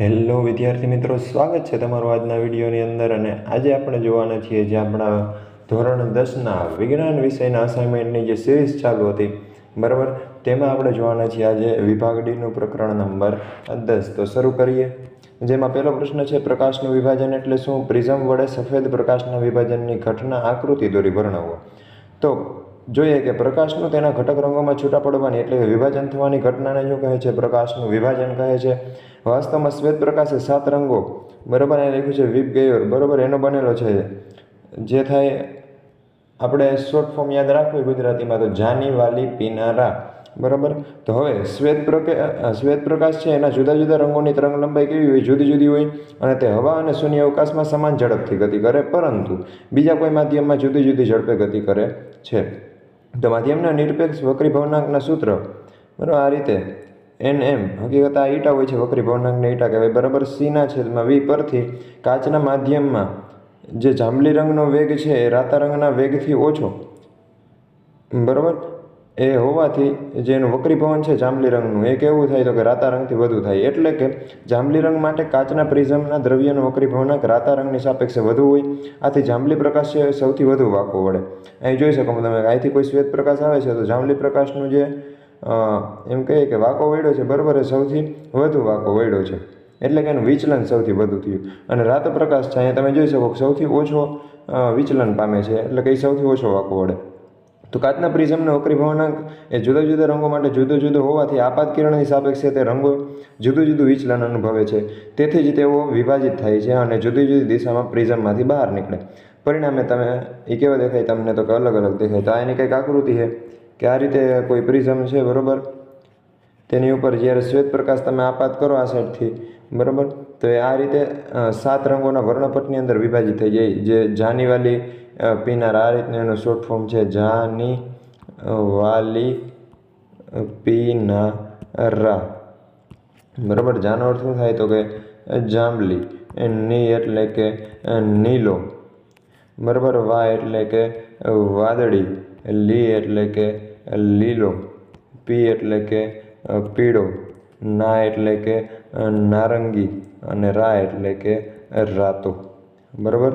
Hello વિદ્યાર્થી મિત્રો, સ્વાગત છે તમારું આજના વિડીયોની અંદર અને આજે આપણે જોવાના છીએ જે આપણા ધોરણ દસના વિજ્ઞાન વિષયના અસાઇનમેન્ટની જે સિરીઝ ચાલુ હતી, બરાબર? તેમાં આપણે જોવાના છીએ આજે વિભાગ ડીનું પ્રકરણ નંબર દસ. તો શરૂ કરીએ. જેમાં પહેલો પ્રશ્ન છે, પ્રકાશનું વિભાજન એટલે શું? પ્રિઝમ વડે સફેદ પ્રકાશના વિભાજનની ઘટના આકૃતિ દોરી વર્ણવો. તો જોઈએ કે પ્રકાશનું તેના ઘટક રંગોમાં છૂટા પડવાની એટલે કે વિભાજન થવાની ઘટનાને શું કહે છે? પ્રકાશનું વિભાજન કહે છે. વાસ્તવમાં શ્વેત પ્રકાશે સાત રંગો. બરાબર એ લખ્યું છે વિપ ગયોર. બરાબર, એનો બનેલો છે. જે થાય, આપણે શોર્ટ ફોર્મ યાદ રાખવું ગુજરાતીમાં તો જાની વાલી પીનારા. બરાબર? તો હવે શ્વેત પ્રકા શ્વેત પ્રકાશ છે, એના જુદા જુદા રંગોની તરંગ લંબાઈ કેવી હોય? જુદી જુદી હોય. અને તે હવા અને શૂન્ય અવકાશમાં સમાન ઝડપથી ગતિ કરે, પરંતુ બીજા કોઈ માધ્યમમાં જુદી જુદી ઝડપે ગતિ કરે છે. તો માધ્યમના નિરપેક્ષ વક્રી ભવનાંકના સૂત્ર. બરાબર, આ રીતે એન એમ, હકીકત આ ઈટા હોય છે, વક્રી ભવનાંકને ઈટા કહેવાય. બરાબર સીના છેદમાં વી પરથી કાચના માધ્યમમાં જે જાંબલી રંગનો વેગ છે, એ રાતા રંગના વેગથી ઓછો. બરાબર એ હોવાથી જેનું વકરી વક્રીભવન છે જાંબલી રંગનું એ કેવું થાય તો કે રાતા રંગથી વધુ થાય. એટલે કે જાંબલી રંગ માટે કાચના પ્રિઝમના દ્રવ્યનો વક્રીભવનાંક રાતા રંગની સાપેક્ષે વધુ હોય. આથી જાંબલી પ્રકાશ છે સૌથી વધુ વાંકો વળે. અહીં જોઈ શકો તમે અહીંથી કોઈ શ્વેત પ્રકાશ આવે છે તો જાંબલી પ્રકાશનું જે એમ કહીએ કે વાંકો વળ્યો છે બરાબર એ સૌથી વધુ વાંકો વળ્યો છે. એટલે કે એનું વિચલન સૌથી વધુ થયું. અને રાત પ્રકાશ છે, અહીંયા તમે જોઈ શકો સૌથી ઓછો વિચલન પામે છે. એટલે કે સૌથી ઓછો વાંકો વળે. તો કાચના પ્રિઝમનો વક્રીભવનાંક એ જુદા જુદા રંગો માટે જુદો જુદો હોવાથી આપાત કિરણની સાપેક્ષે તે રંગો જુદું જુદું વિચલન અનુભવે છે. તેથી જ તેઓ વિભાજિત થાય છે અને જુદી જુદી દિશામાં પ્રિઝમમાંથી બહાર નીકળે. પરિણામે તમે એ કેવા દેખાય? તમને તો કે અલગ અલગ દેખાય. તો આ એની કંઈક આકૃતિ છે કે આ રીતે કોઈ પ્રિઝમ છે, બરાબર? તેની ઉપર જ્યારે શ્વેત પ્રકાશ તમે આપાત કરો આ સાઈડથી, બરાબર? તો એ આ રીતે સાત રંગોના વર્ણપટની અંદર વિભાજિત થઈ જાય. જે જાનીવાલી પીનાર. આ રીતનું એનું શોર્ટ ફોર્મ છે. જાની વાલી પીનારા. બરાબર? જાનો અર્થ શું થાય? તો કે જાંબલી. ની એટલે કે નીલો. બરાબર? વા એટલે કે વાદળી. લી એટલે કે લીલો. પી એટલે કે પીળો. ના એટલે કે નારંગી. અને રા એટલે કે, રાતો. બરાબર?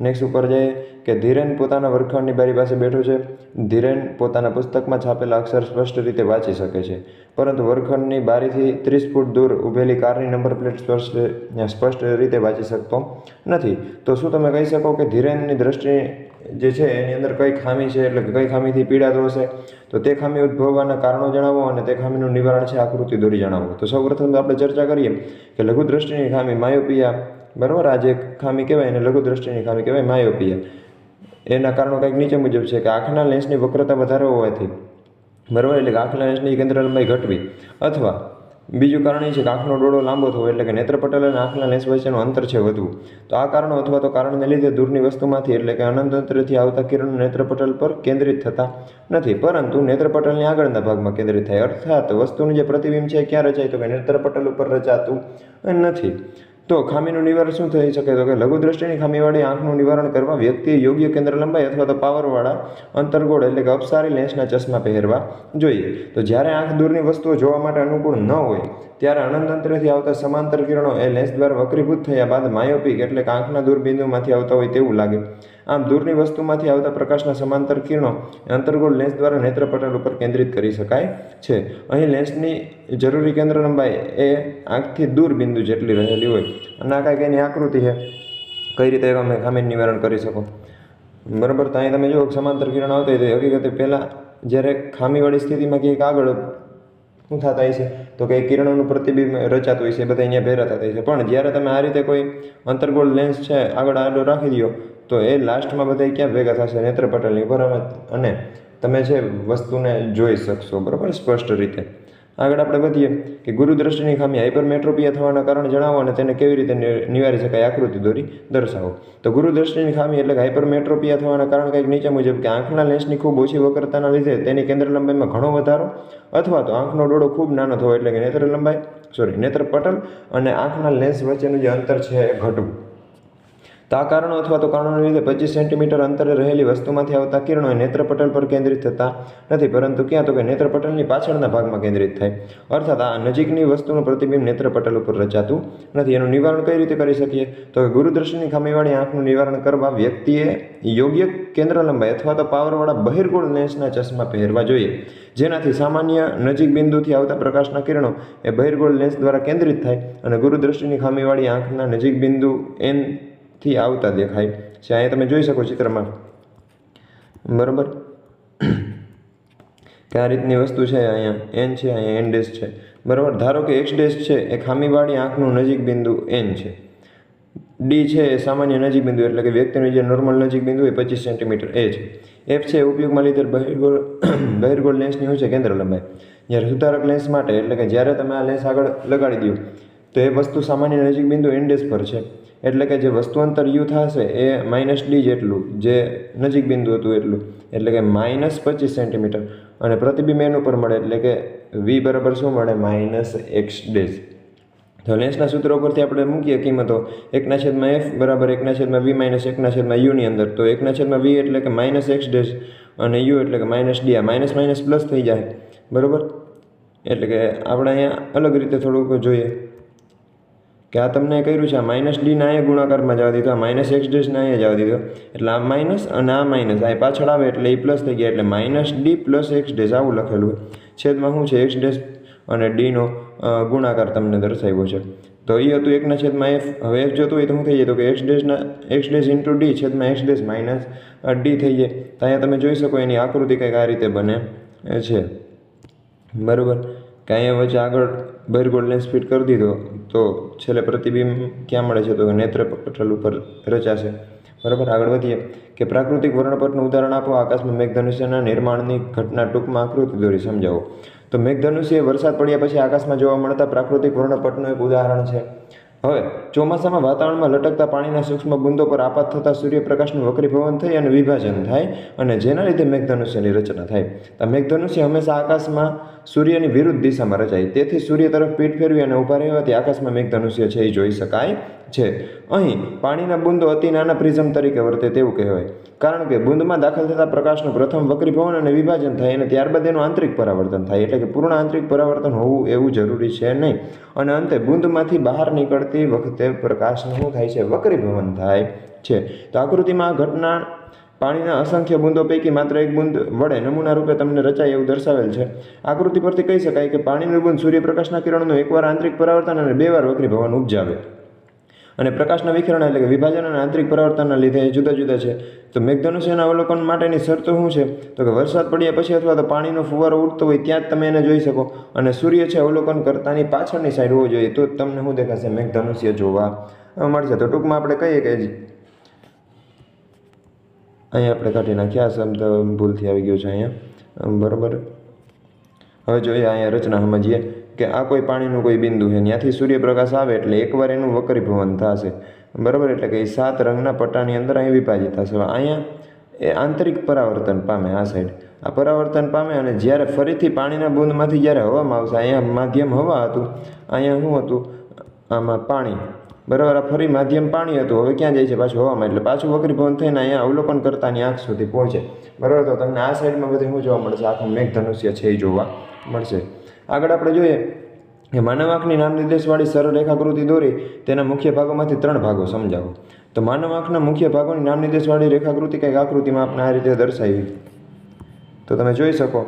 નેક્સ્ટ ઉપર જઈએ કે ધીરેન પોતાના વર્ગખંડની બારી પાસે બેઠો છે. ધીરેન પોતાના પુસ્તકમાં છાપેલા અક્ષર સ્પષ્ટ રીતે વાંચી શકે છે. પરંતુ વર્ગખંડની બારીથી ત્રીસ ફૂટ દૂર ઊભેલી કારની નંબર પ્લેટ સ્પષ્ટ સ્પષ્ટ રીતે વાંચી શકતો નથી. તો શું તમે કહી શકો કે ધીરેનની દ્રષ્ટિ જે છે એની અંદર કઈ ખામી છે? એટલે કઈ ખામીથી પીડાતો હશે? તો તે ખામી ઉદ્ભવવાના કારણો જણાવો અને તે ખામીનું નિવારણ છે આકૃતિ દોરી જણાવો. તો સૌપ્રથમ આપણે ચર્ચા કરીએ કે લઘુ દ્રષ્ટિની ખામી માયોપિયા બરાબર? આ જે ખામી કહેવાય એને લઘુ દ્રષ્ટિની ખામી કહેવાય, માયોપિયા. એના કારણો કંઈક નીચે મુજબ છે કે આંખના લેન્સની વક્રતા વધારે હોવાથી, બરાબર? એટલે કે આંખના લેન્સની કેન્દ્ર ઘટવી. અથવા બીજું કારણ એ છે કે આંખનો ડોળો લાંબો થવો, એટલે કે નેત્રપટલ અને આંખના લેન્સ વચ્ચેનું અંતર છે વધવું. તો આ કારણો અથવા તો કારણને લીધે દૂરની વસ્તુમાંથી, એટલે કે અનંત અંતરથી આવતા કિરણ નેત્રપટલ પર કેન્દ્રિત થતા નથી. પરંતુ નેત્રપટલની આગળના ભાગમાં કેન્દ્રિત થાય. અર્થાત વસ્તુનું જે પ્રતિબિંબ છે ક્યાં રચાય? તો કે નેત્રપટલ ઉપર રચાતું નથી. તો ખામીનું નિવારણ શું થઈ શકે? તો કે લઘુ દ્રષ્ટિની ખામીવાળી આંખનું નિવારણ કરવા વ્યક્તિએ યોગ્ય કેન્દ્ર લંબાઈ અથવા તો પાવરવાળા અંતર્ગોળ એટલે કે અપસારી લેન્સના ચશ્મા પહેરવા જોઈએ. તો જ્યારે આંખ દૂરની વસ્તુઓ જોવા માટે અનુકૂળ ન હોય ત્યારે અનંતંત્રથી આવતા સમાંતર કિરણો એ લેન્સ દ્વારા વક્રીભૂત થયા બાદ માયોપિક એટલે કે આંખના દૂરબિંદુમાંથી આવતા હોય તેવું લાગે. આમ દૂરની વસ્તુમાંથી આવતા પ્રકાશના સમાંતર કિરણો અંતર્ગોળ લેન્સ દ્વારા નેત્રપટલ ઉપર કેન્દ્રિત કરી શકાય છે. અહીં લેન્સની જરૂરી કેન્દ્ર લંબાઈ એ આંખથી દૂર બિંદુ જેટલી રહેલી હોય. અને આ કાંઈક એની આકૃતિ છે. કઈ રીતે અમે ખામીનું નિવારણ કરી શકો? બરાબર, તો અહીં તમે જુઓ સમાંતર કિરણ આવતી હોય તો હકીકતે પહેલાં જ્યારે ખામીવાળી સ્થિતિમાં ક્યાંક આગળ શું થતા હોય છે. તો કે કિરણોનું પ્રતિબિંબ રચાતું હોય છે બધા અહીંયા ભેરા થતા હોય છે. પણ જ્યારે તમે આ રીતે કોઈ અંતર્ગોળ લેન્સ છે, આગળ આડો રાખી દો તો એ લાસ્ટમાં બધા ક્યાં ભેગા થશે? નેત્રપટલની બરાબર અને તમે છે વસ્તુને જોઈ શકશો, બરાબર? સ્પષ્ટ રીતે. આગળ આપણે વધીએ કે ગુરુ દ્રષ્ટિની ખામી હાઇપરમેટ્રોપિયા થવાના કારણ જણાવો અને તેને કેવી રીતે નિવારી શકાય આકૃતિ દોરી, દર્શાવો. તો ગુરુ દ્રષ્ટિની ખામી એટલે હાઇપરમેટ્રોપિયા થવાના કારણ કંઈક નીચે મુજબ કે આંખના લેન્સની ખૂબ ઓછી વક્રતાના લીધે તેની કેન્દ્ર લંબાઈમાં ઘણો વધારો અથવા તો આંખનો ડોળો ખૂબ નાનો થવો એટલે કે નેત્ર લંબાઈ સોરી નેત્ર પટલ અને આંખના લેન્સ વચ્ચેનું જે અંતર છે એ ઘટવું. તો આ કારણો અથવા તો કારણોને લીધે પચીસ સેન્ટીમીટર અંતરે રહેલી વસ્તુમાંથી આવતા કિરણો નેત્રપટલ પર કેન્દ્રિત થતા નથી, પરંતુ ક્યાં તો કે નેત્રપટલની પાછળના ભાગમાં કેન્દ્રિત થાય. અર્થાત આ નજીકની વસ્તુનું પ્રતિબિંબ નેત્રપટલ ઉપર રચાતું નથી. એનું નિવારણ કઈ રીતે કરી શકીએ? તો કે ગુરુદ્રષ્ટિની ખામીવાળી આંખનું નિવારણ કરવા વ્યક્તિએ યોગ્ય કેન્દ્ર લંબાઈ અથવા તો પાવરવાળા બહિર્ગોળ લેન્સના ચશ્મા પહેરવા જોઈએ. જેનાથી સામાન્ય નજીક બિંદુથી આવતા પ્રકાશના કિરણો એ બહિર્ગોળ લેન્સ દ્વારા કેન્દ્રિત થાય અને ગુરુદ્રષ્ટિની ખામીવાળી આંખના નજીક બિંદુ એન થી આવતા દેખાય. છે અહીંયા તમે જોઈ શકો ચિત્રમાં. બરાબર? કે આ રીતની વસ્તુ છે અહીંયા. એન છે, અહીંયા એન ડેશ છે. બરાબર? ધારો કે એક્સ ડેશ છે, એ ખામીવાળી આંખનું નજીક બિંદુ એન છે. ડી છે, એ સામાન્ય નજીક બિંદુ, એટલે કે વ્યક્તિનું જે નોર્મલ નજીક બિંદુ એ પચીસ સેન્ટીમીટર એ છે. એફ છે ઉપયોગમાં લીધેલ બહિર્ગોળ બહિર્ગોળ લેન્સની હોય છે, કેન્દ્ર લંબાઈ. જ્યારે સુધારક લેન્સ માટે, એટલે કે જ્યારે તમે આ લેન્સ આગળ લગાડી દો, તો એ વસ્તુ સામાન્ય નજીક બિંદુ એન્ડેસ પર છે. એટલે કે જે વસ્તુ અંતર યુ થશે એ માઇનસ ડી જેટલું, જે નજીક બિંદુ હતું એટલું. એટલે કે માઇનસ પચીસ સેન્ટીમીટર. અને પ્રતિબિંબ એનું ઉપર મળે એટલે કે વી બરાબર શું મળે? માઇનસ એક્સ ડેઝ તો લેન્સના સૂત્ર ઉપરથી આપણે મૂકીએ કિંમતો. એકના છેદમાં એફ બરાબર એકના છેદમાં વી માઇનસ એકના છેદમાં યુની અંદર. તો એકના છેદમાં વી એટલે કે માઇનસ એક્સ ડેઝ અને યુ એટલે કે માઇનસ ડી. આ માઇનસ માઇનસ પ્લસ થઈ જાય. બરાબર? એટલે કે આપણે અહીંયા અલગ રીતે થોડુંક જોઈએ. કે આ તમને કર્યું છે, આ માઇનસ ના એ ગુણાકારમાં જવા દીધો, આ માઇનસ એક્સ ડેશને એ જવા દીધો. એટલે આ માઇનસ અને આ માઇનસ આ પાછળ આવે એટલે એ પ્લસ થઈ ગયા, એટલે minus D plus X dash આવું લખેલું હોય. છેદમાં શું છે એક્સ ડેશ અને ડીનો ગુણાકાર તમને દર્શાવ્યો છે. તો એ હતું એકના છેદમાં એફ હવે એફ જોતું હોય તો શું થઈ જાય? તો કે એક્સ ડેશના એક્સ ડેશ ઇન્ટુ ડી છેદમાં એક્સ ડેશ માઇનસ ડી થઈ જાય. તો અહીંયા તમે જોઈ શકો એની આકૃતિ કંઈક આ રીતે બને છે. બરાબર? કે અહીંયા વચ્ચે આગળ બહિર્ગોળ લેન્સ ફિટ કરી દીધો, તો છેલ્લે પ્રતિબિંબ ક્યાં મળે છે? તો નેત્ર પટલ ઉપર રચાશે. બરાબર? આગળ વધીએ. કે પ્રાકૃતિક વર્ણપટનું ઉદાહરણ આપો. આકાશમાં મેઘધનુષ્યના નિર્માણની ઘટના ટૂંકમાં આકૃતિ દોરી સમજાવો. તો મેઘધનુષ્ય વરસાદ પડ્યા પછી આકાશમાં જોવા મળતા પ્રાકૃતિક વર્ણપટનું એક ઉદાહરણ છે. હવે, ચોમાસામાં વાતાવરણમાં લટકતા પાણીના સૂક્ષ્મ બુંદો પર આપાત થતા સૂર્યપ્રકાશનું વક્રીભવન થઈ અને વિભાજન થાય અને જેના લીધે મેઘધનુષ્યની રચના થાય. તો મેઘધનુષ્ય હંમેશા આકાશમાં સૂર્યની વિરુદ્ધ દિશામાં રચાય. તેથી સૂર્ય તરફ પીઠ ફેરવી અને ઊભા રહેવાથી આકાશમાં મેઘધનુષ્ય છે એ જોઈ શકાય છે. અહીં, પાણીના બુંદો અતિ નાના પ્રિઝમ તરીકે વર્તે તેવું કહેવાય. કારણ કે બુંદમાં દાખલ થતા પ્રકાશનું પ્રથમ વક્રીભવન અને વિભાજન થાય અને ત્યારબાદ એનું આંતરિક પરાવર્તન થાય. એટલે કે પૂર્ણ આંતરિક પરાવર્તન હોવું એવું જરૂરી છે નહીં. અને અંતે બુંદમાંથી બહાર નીકળતી વખતે પ્રકાશનું શું થાય છે? વક્રીભવન થાય છે. તો આકૃતિમાં ઘટના પાણીના અસંખ્ય બુંદો પૈકી માત્ર એક બુંદ વડે નમૂના રૂપે તમને રચાય એવું દર્શાવેલ છે. આકૃતિ પરથી કહી શકાય કે પાણીનું બુંદ સૂર્યપ્રકાશના કિરણનું એકવાર આંતરિક પરાવર્તન અને બે વાર વક્રીભવન ઉપજાવે. અને પ્રકાશના વિખેરણ એટલે કે વિભાજન અને આંતરિક પરાવર્તનના લીધે જુદા જુદા છે. તો મેઘધનુષ્યના અવલોકન માટેની શરતો શું છે? તો કે વરસાદ પડ્યા પછી અથવા તો પાણીનો ફુવારો ઉડતો હોય ત્યાં જ તમે એને જોઈ શકો. અને સૂર્ય છે અવલોકન કરતાની પાછળની સાઈડ હોવો જોઈએ. તો તમને શું દેખાશે? મેઘધનુષ્ય જોવા મળશે. તો ટૂંકમાં આપણે કહીએ કે અહીંયા આપણે કાઢી નાખ્યા. શબ્દ ભૂલથી આવી ગયો છે અહીંયા. બરાબર? હવે જોઈએ અહીંયા રચના સમજીએ. કે આ કોઈ પાણીનું કોઈ બિંદુ છે. ત્યાંથી સૂર્યપ્રકાશ આવે એટલે એકવાર એનું વક્રીભવન થશે. બરાબર? એટલે કે એ સાત રંગના પટ્ટાની અંદર અહીં વિભાજિત થશે. અહીંયા એ આંતરિક પરાવર્તન પામે આ સાઈડ આ પરાવર્તન પામે અને જ્યારે ફરીથી પાણીના બૂંદમાંથી જ્યારે હવામાં આવશે, અહીંયા માધ્યમ હવા હતું. અહીંયા શું હતું? આમાં પાણી. બરાબર? આ ફરી માધ્યમ પાણી હતું. હવે ક્યાં જાય છે? પાછું હવામાં. એટલે પાછું વક્રીભવન થઈને અહીંયા અવલોકન કરતાની આંખ સુધી પહોંચે. બરાબર? તો તમને આ સાઈડમાં બધે શું જોવા મળશે? આખું મેઘધનુષ્ય છે એ જોવા મળશે. આગળ આપણે જોઈએ કે માનવ આંખની નામ નિર્દેશવાળી સરળ રેખાકૃતિ દોરી તેના મુખ્ય ભાગોમાંથી ત્રણ ભાગો સમજાવો. તો માનવ આંખના મુખ્ય ભાગોની નામ નિર્દેશવાળી રેખાકૃતિ કંઈક આકૃતિમાં આપણે આ રીતે દર્શાવી. તો તમે જોઈ શકો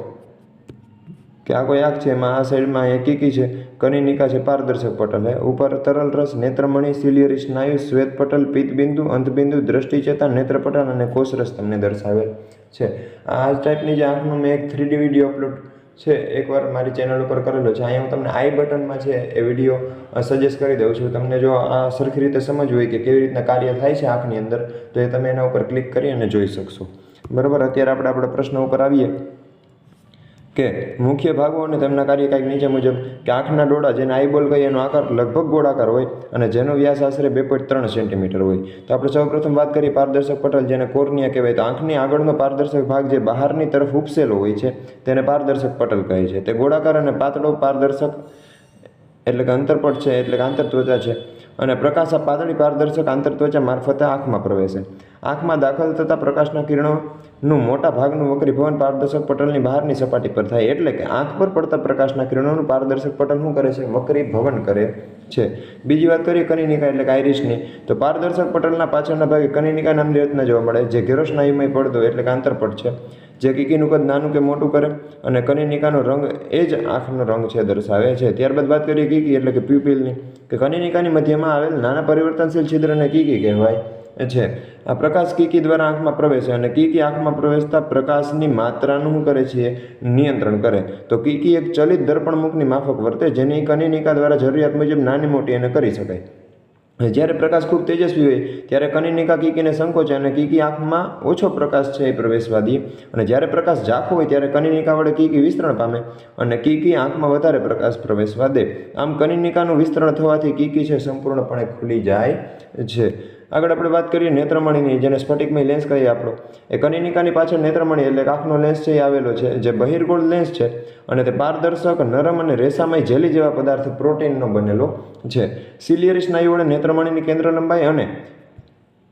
કે આ કોઈ આંખ છે, એમાં આ સાઈડમાં અહીંયા કીકી છે કનિનિકા છે, પારદર્શક પટલ હે ઉપર તરલ રસ, નેત્રમણી સિલિયરી સ્નાયુ, શ્વેત પટલ, પિત્તબિંદુ અંતબિંદુ દ્રષ્ટિચેતા નેત્રપટલ અને કોષરસ તમને દર્શાવેલ છે. આ ટાઈપની જે આંખનું મેં એક થ્રીડી વીડિયો અપલોડ છે, એકવાર મારી ચેનલ ઉપર કરેલો છે. અહીંયા હું તમને આઈ બટનમાં છે એ વીડિયો સજેસ્ટ કરી દઉં છું. તમને જો આ સરખી રીતે સમજવું હોય કે કેવી રીતના કાર્ય થાય છે આંખની અંદર, તો એ તમે એના ઉપર ક્લિક કરી અને જોઈ શકશો. બરાબર? અત્યારે આપણે આપણા પ્રશ્ન ઉપર આવીએ. કે મુખ્ય ભાગો અને તેમના કાર્ય કાંઈક નીચે મુજબ કે આંખના ડોળા જેને આઈબોલ કહીએ એનો આકાર લગભગ ગોળાકાર હોય અને જેનો વ્યાસ આશરે બે પોઈન્ટ ત્રણ સેન્ટીમીટર હોય. તો આપણે સૌપ્રથમ વાત કરીએ પારદર્શક પટલ, જેને કોર્નિયા કહેવાય. તો આંખની આગળનો પારદર્શક ભાગ જે બહારની તરફ ઉપસેલો હોય છે, તેને પારદર્શક પટલ કહે છે. તે ગોળાકાર અને પાતળો પારદર્શક એટલે કે અંતરપટ છે, એટલે કે આંતરત્વચા છે. અને પ્રકાશ આ પાતળી પારદર્શક આંતરત્વચા મારફતે આંખમાં પ્રવેશે. આંખમાં દાખલ થતા પ્રકાશના કિરણોનું મોટા ભાગનું વક્રીભવન પારદર્શક પટલની બહારની સપાટી પર થાય એટલે કે આંખ પર પડતા પ્રકાશના કિરણોનું પારદર્શક પટલ શું કરે છે? વક્રીભવન કરે છે. બીજી વાત કરીએ કનિનિકા એટલે કે આઈરિશની તો પારદર્શક પટલના પાછળના ભાગે કનિનિકા નામની રચના જોવા મળે જે ઘેરોસ્નાયુમય પડદો એટલે કે આંતરપટ છે. જે કીકીનું કદ નાનું કે મોટું કરે અને કનિનિકાનો રંગ એ જ આંખનો રંગ છે દર્શાવે છે. ત્યારબાદ વાત કરીએ કીકી એટલે કે પ્યુપિલની. કે કનિનિકાની મધ્યમાં આવેલ નાના પરિવર્તનશીલ છિદ્રને કીકી કહેવાય. છે. આ પ્રકાશ કીકી દ્વારા આંખમાં પ્રવેશે અને કીકી આંખમાં પ્રવેશતા પ્રકાશની માત્રાનું શું કરે છે? નિયંત્રણ કરે. તો કીકી એક ચલિત દર્પણ મુખની માફક વર્તે જેની કનિનિકા દ્વારા જરૂરિયાત મુજબ નાની મોટી એને કરી શકાય. જ્યારે પ્રકાશ ખૂબ તેજસ્વી હોય, ત્યારે કનિનિકા કીકીને સંકોચે અને કીકી આંખમાં ઓછો પ્રકાશ છે એ પ્રવેશવા દે અને જ્યારે પ્રકાશ ઝાંખો હોય, ત્યારે કનિનિકા વડે કીકી વિસ્તરણ પામે અને કીકી આંખમાં વધારે પ્રકાશ પ્રવેશવા દે. આમ કનિનિકાનું વિસ્તરણ થવાથી કીકી છે સંપૂર્ણપણે ખુલી જાય છે. આગળ આપણે વાત કરીએ નેત્રમણીની, જેને સ્ફટિકમય લેન્સ કહીએ આપણો. એ કનિનિકાની પાછળ નેત્રમણી એટલે આંખનો લેન્સ છે એ આવેલો છે, જે બહિર્ગોળ લેન્સ છે અને તે પારદર્શક, નરમ અને રેસામય જેલી જેવા પદાર્થ પ્રોટીનનો બનેલો છે. સિલિયરી સ્નાયુ વડે નેત્રમણીની કેન્દ્ર લંબાઈ અને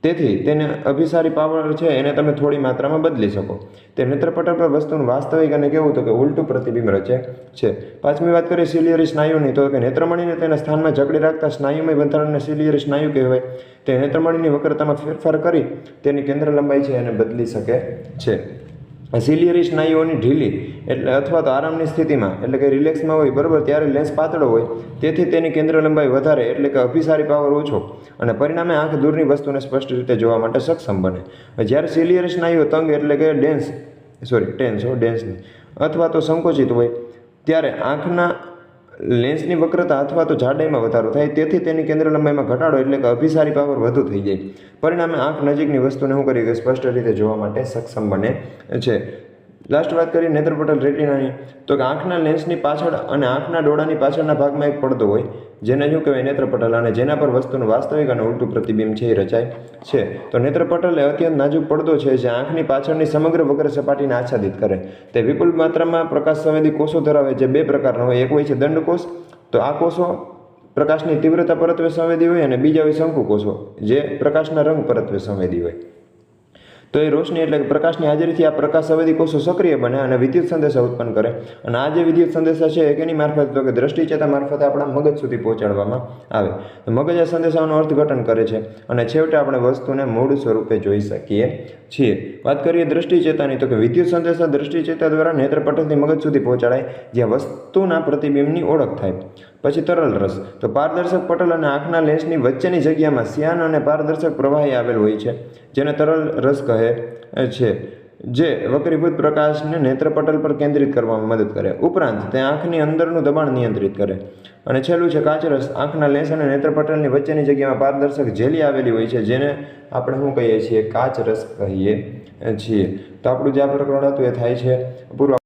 તેથી તેને અભિસારી પાવર છે, એને તમે થોડી માત્રામાં બદલી શકો. તે નેત્રપટલ પર વસ્તુનું વાસ્તવિક અને કેવું તો કે ઉલટું પ્રતિબિંબ રચે છે. પાંચમી વાત કરીએ સિલિયરી સ્નાયુની તો કે નેત્રમણીને તેના સ્થાનમાં જકડી રાખતા સ્નાયુમય બંધારણને સિલિયરી સ્નાયુ કહેવાય. તે નેત્રમણીની વક્રતામાં ફેરફાર કરી તેની કેન્દ્ર લંબાઈ છે એને બદલી શકે છે. સિલિયરી સ્નાયુઓની ઢીલી, એટલે અથવા તો આરામની સ્થિતિમાં, એટલે કે રિલેક્સમાં હોય, બરાબર, ત્યારે લેન્સ પાતળો હોય, તેથી તેની કેન્દ્ર લંબાઈ વધારે, એટલે કે અભિસારી પાવર ઓછો, અને પરિણામે આંખ દૂરની વસ્તુને સ્પષ્ટ રીતે જોવા માટે સક્ષમ બને. જ્યારે સિલિયરી સ્નાયુઓ તંગ, એટલે કે ડેન્સ, સોરી, ટેન્સ, હો, ડેન્સ, અથવા તો સંકોચિત હોય, ત્યારે આંખના લેન્સની વક્રતા અથવા તો જાડાઈમાં વધારો થાય, તેથી તેની કેન્દ્ર લંબાઈમાં ઘટાડો એટલે કે અભિસારી પાવર વધુ થઈ જાય. પરિણામે આંખ નજીકની વસ્તુને શું કરી સ્પષ્ટ રીતે જોવા માટે સક્ષમ બને છે. લાસ્ટ વાત કરીએ નેત્રપટલ રેટિનાની. તો કે આંખના લેન્સની પાછળ અને આંખના ડોળાની પાછળના ભાગમાં એક પડદો હોય જેને શું કહેવાય નેત્રપટલ અને જેના પર વસ્તુનું વાસ્તવિક અને ઉલટું પ્રતિબિંબ છે એ રચાય છે. તો નેત્રપટલ એ અત્યંત નાજુક પડદો છે જે આંખની પાછળની સમગ્ર વગર સપાટીને આચ્છાદિત કરે. તે વિપુલ માત્રામાં પ્રકાશ સંવેદી કોષો ધરાવે જે બે પ્રકારના હોય. એક હોય છે દંડકોષ. તો આ કોષો પ્રકાશની તીવ્રતા પરત્વે સંવેદી હોય અને બીજા હોય શંકુ કોષો જે પ્રકાશના રંગ પરત્વે સંવેદી હોય. તો એ રોશની એટલે કે પ્રકાશની હાજરીથી આ પ્રકાશ સંવેદી કોષો સક્રિય બને અને વિદ્યુત સંદેશા ઉત્પન્ન કરે. અને આ જે વિદ્યુત સંદેશા છે એ કેની મારફત તો કે દ્રષ્ટિચેતા મારફતે આપણા મગજ સુધી પહોંચાડવામાં આવે. તો મગજ આ સંદેશાઓનું અર્થઘટન કરે છે અને છેવટે આપણે વસ્તુને મૂળ સ્વરૂપે જોઈ શકીએ છીએ. વાત કરીએ દ્રષ્ટિચેતાની તો કે વિદ્યુત સંદેશા દ્રષ્ટિચેતા દ્વારા નેત્રપટલથી મગજ સુધી પહોંચાડાય, જ્યાં વસ્તુના પ્રતિબિંબની ઓળખ થાય. પછી તરલ રસ. તો પારદર્શક પટલ અને આંખના લેન્સની વચ્ચેની જગ્યામાં શ્યાન અને પારદર્શક પ્રવાહી આવેલ હોય છે, જેને તરલ રસ કહે છે, જે વક્રીભૂત પ્રકાશને નેત્રપટલ પર કેન્દ્રિત કરવામાં મદદ કરે. ઉપરાંત, તે આંખની અંદરનું દબાણ નિયંત્રિત કરે. અને છેલ્લું છે કાચરસ આંખના લેન્સ અને નેત્રપટલની વચ્ચેની જગ્યામાં પારદર્શક જેલી આવેલી હોય છે, જેને આપણે શું કહીએ છીએ? કાચરસ કહીએ છીએ. તો આપણું જે આ પ્રકરણ હતું એ થાય છે. પૂર્વ